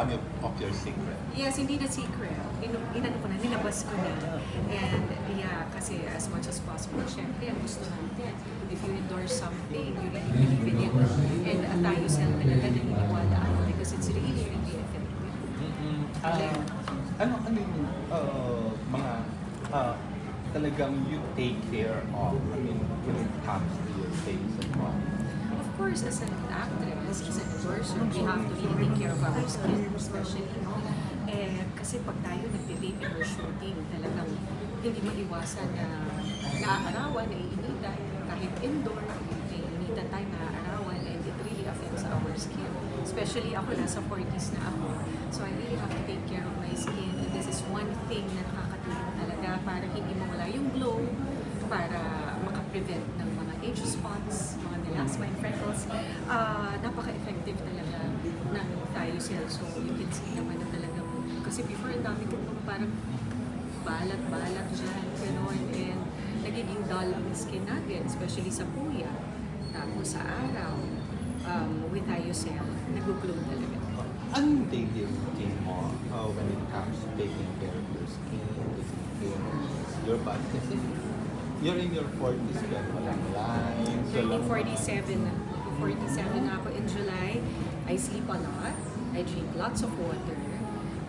Ano of your secret? Yes, hindi na secret. In, inano ko na, nilabas ko na. And yeah, kasi as much as possible, syempre, ang gusto natin, if you endorse something, you really believe in it. And uh, tayo self talaga naniniwala ako because it's really, really effective. Ah, ano ano yung uh, mga ah, talagang you take care of I mean when it comes to your face and body? Course, as an actress, as an endorser, we have to really take care of our skin, especially, no? Eh, kasi pag tayo and we're shooting, talagang hindi maiwasan na naaarawan, naiinitan, kahit indoor, naiinitan tayo, naaarawan, and it really affects our skin. Especially ako, nasa 40s na ako. So I really have to take care of my skin, and this is one thing na nakakatulong talaga para hindi mawala yung glow, para makaprevent ng mga age spots, mga melasma and freckles. Ah, napaka-effective talaga ng Thiocel. So you can see naman na talagang, kasi before ang dami kong parang balat-balat dyan, gano'n, and nagiging dull ang skin natin, especially sa puya, tapos sa araw, um, with Thiocel, nag-glow talaga. Ano yung daily routine mo uh, when it comes to taking care of your skin, taking care of your body? Kasi you're in your 40s, pero walang lines, Turning walang 47 na. 47 na ako in July. I sleep a lot. I drink lots of water.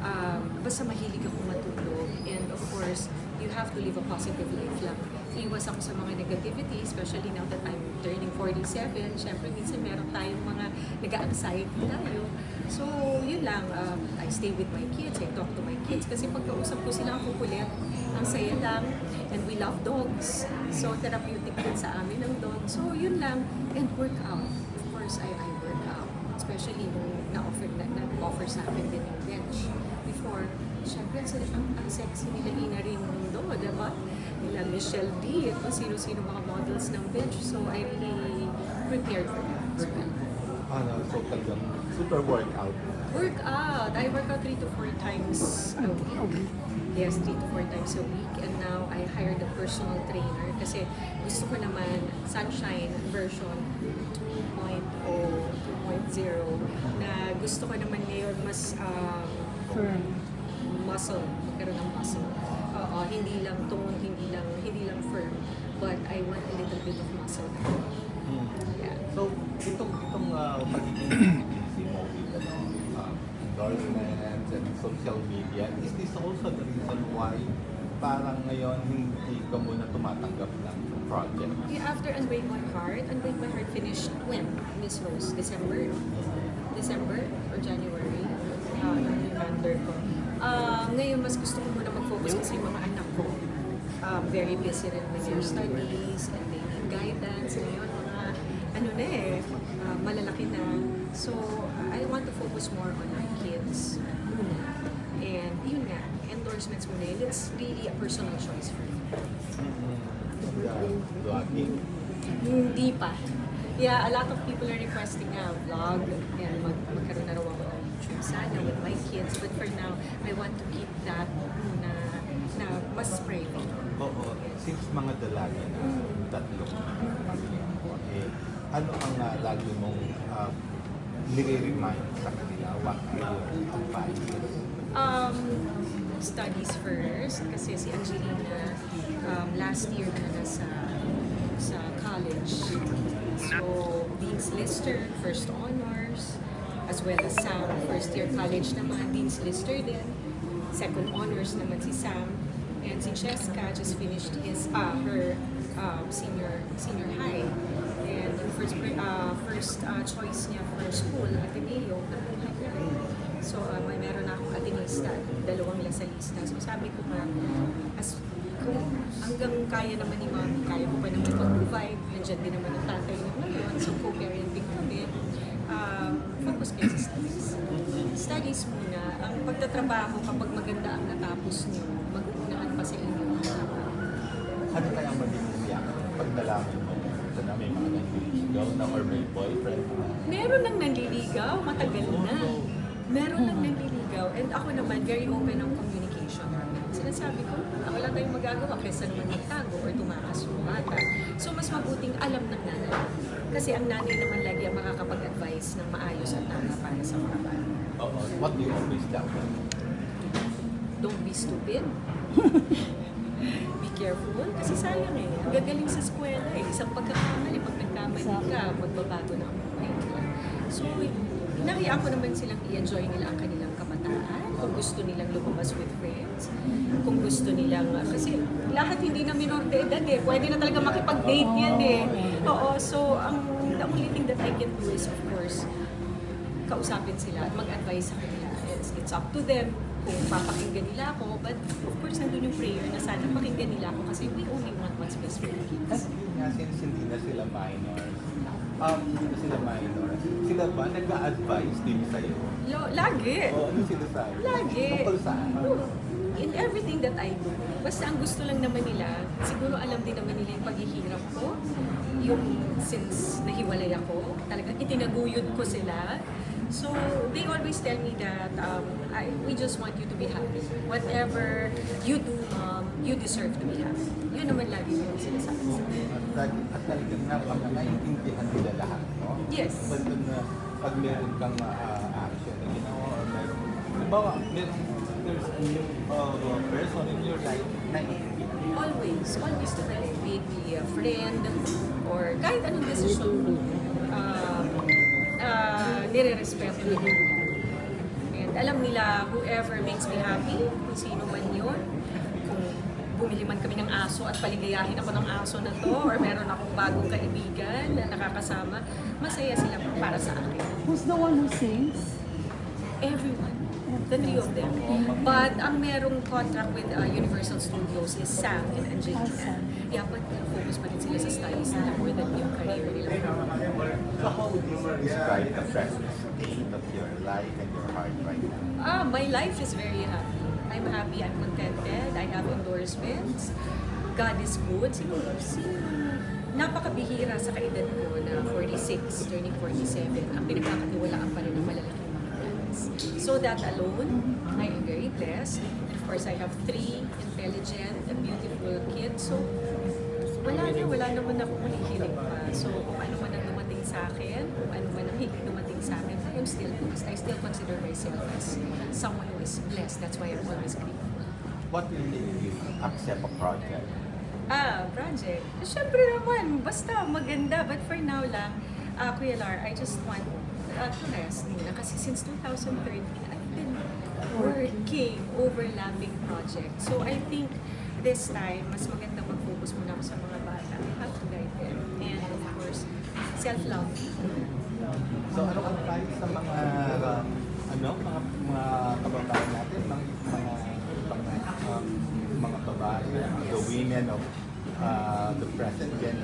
Um, basta mahilig ako matulog. And of course, have to live a positive life lang. Iwas ako sa mga negativity, especially now that I'm turning 47. Siyempre, minsan meron tayong mga nag-anxiety tayo. So, yun lang. Um, I stay with my kids. I talk to my kids. Kasi pagkausap ko sila, ang kukulit. Ang saya lang. And we love dogs. So, therapeutic din sa amin ang dog. So, yun lang. And work out. Of course, I, I work out. Especially nung na-offer, na, na-offer sa akin din yung bench. Before, syempre, ang, ang, ang sexy nila Ina rin mundo, di ba? Nila Michelle B, at kung sino-sino mga models ng bench. So, I really prepared for that as well. ano, so talagang super workout. Workout. I work out three to four times a week. Yes, three to four times a week. And now I hired a personal trainer kasi gusto ko naman sunshine version 2.0, 2.0 na gusto ko naman ngayon mas um, Firm. Muscle, magkaroon ng muscle. Oo, hindi lang tone, hindi lang hindi lang firm, but I want a little bit of muscle. Hmm. Yeah. So, itong itong uh, pagiging busy mo with ano, uh, endorsements and social media, is this also the reason why parang ngayon hindi ka muna tumatanggap ng project? Yeah, after Unbreak My Heart, Unbreak My Heart finished when? Miss Rose? December? December or January? Uh, yung calendar ko. Uh, ngayon, mas gusto ko muna mag-focus kasi yung mga anak ko. Um, very busy rin with their studies and they need guidance. Ngayon, mga ano na eh, uh, malalaki na. So, I want to focus more on my kids muna. And yun nga, endorsements muna. And it's really a personal choice for me. Mm-hmm. Vlogging. Hindi pa. Yeah, a lot of people are requesting a vlog and mag magkaroon na raw ako ng YouTube sana with my kids. But for now, I want to keep that na, na mas private. Oo, since mga dalaga na tatlo, eh, ano ang uh, lagi mong uh, nire-remind sa kanila? What are your advices? Um, studies first kasi si Angelina um, last year na nasa sa college. So, Dean's Lister, first honors, as well as Sam, first year college naman, Dean's Lister din. Second honors naman si Sam. And si Cheska just finished his, uh, her um, senior senior high. And yung first, uh, first uh, choice niya for school, Ateneo, nakuha niya. So, uh, may meron akong Atenista, dalawang lasalista. So, sabi ko nga, as hanggang kaya naman ni Mami, kaya ko pa naman mag-provide. Nandiyan din naman ang tatay niya ngayon. So, co-parenting kami. Um, focus kayo sa studies. Studies muna. Ang pagtatrabaho, kapag maganda ang natapos niyo, mag-uunahan pa sa inyo. Ano kaya magiging reaction pag nalaman mo na may mga nanliligaw na or may boyfriend na? Meron nang nanliligaw, matagal na. Meron nang nanliligaw. And ako naman, very open ang communication namin. Sinasabi ko, wala tayong magagawa kaysa naman magtago or tumakas yung bata. So, mas mabuting alam ng nanay. Kasi ang nanay naman lagi ang makakapag-advise ng maayos at tama para sa mga bata. Oo. What do you always tell? Don't be stupid. be careful. Kasi sayang eh. Ang gagaling sa eskwela eh. Isang pagkakamali, pag nagkamali ka, magbabago na ang buhay. So, hinahayaan ko naman silang i-enjoy nila ang gusto nilang lumabas with friends. Kung gusto nilang, ah, kasi lahat hindi na minor de edad eh. Pwede na talaga makipag-date yan eh. Oo, so ang the only thing that I can do is of course, kausapin sila at mag-advise sa kanila. It's, it's up to them kung papakinggan nila ako. But of course, nandun yung prayer na sana pakinggan nila ako kasi we only want what's best for the kids. yun nga, since hindi na sila minors, um, sila minors, sila ba nag-a-advise din sa'yo? Lo, lagi. O ano sinasabi? Lagi. Tungkol saan? In everything that I do. Basta ang gusto lang naman nila, siguro alam din naman nila yung paghihirap ko. Yung since nahiwalay ako, talagang itinaguyod ko sila. So, they always tell me that um, I, we just want you to be happy. Whatever you do, mom, you deserve to be happy. Yun naman lagi yung sinasabi sa akin. At, at talagang napaka naiintindihan nila lahat, no? Yes. Pag, na, pag meron kang uh, action na ginawa or meron, halimbawa, meron, there's a new uh, person in your life, naiintindihan. Always, always to like maybe a friend or kahit anong desisyon, uh, nire-respeto nila. And alam nila whoever makes me happy, kung sino man yun, kung bumili man kami ng aso at paligayahin ako ng aso na to or meron akong bagong kaibigan na nakakasama, masaya sila para sa akin. Who's the one who sings? Everyone. The three of them. But ang merong contract with uh, Universal Studios is Sam and Angelina. Sam. Yeah, but focus pa rin sila sa studies nila more than yung career nila. So how would you describe the present state of your life and your heart right now? Ah, my life is very happy. I'm happy, I'm contented, I have endorsements. God is good. Siguro, si napakabihira sa kaedad ko na 46, turning 47, ang pinagkakatiwalaan pa rin ng brands. So that alone, I am very blessed. And of course, I have three intelligent and beautiful kids. So, wala na, wala naman ako hinihiling pa. So, kung ano man ang dumating sa akin, kung ano man ang dumating sa akin, I am still blessed. I still consider myself as someone who is blessed. That's why I'm always grateful. What will make you accept a project? Ah, project. Siyempre naman, basta maganda. But for now lang, uh, Kuya Lar, I just want uh, to rest muna. Kasi since 2013, I've been working overlapping projects. So I think this time, mas maganda mag-focus muna ako sa mga bata. I have to guide them. And of course, self-love. So ano ang advice sa mga ano mga mga kababayan natin, mga mga ibang um, mga babae, the women of uh, the present generation?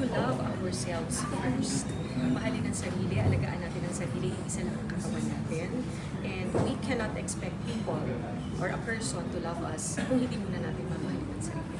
To love ourselves first. Mahalin ang sarili, alagaan natin ang sarili, isa lang ang katawan natin. And we cannot expect people or a person to love us kung hindi muna natin mamahalin ang sarili.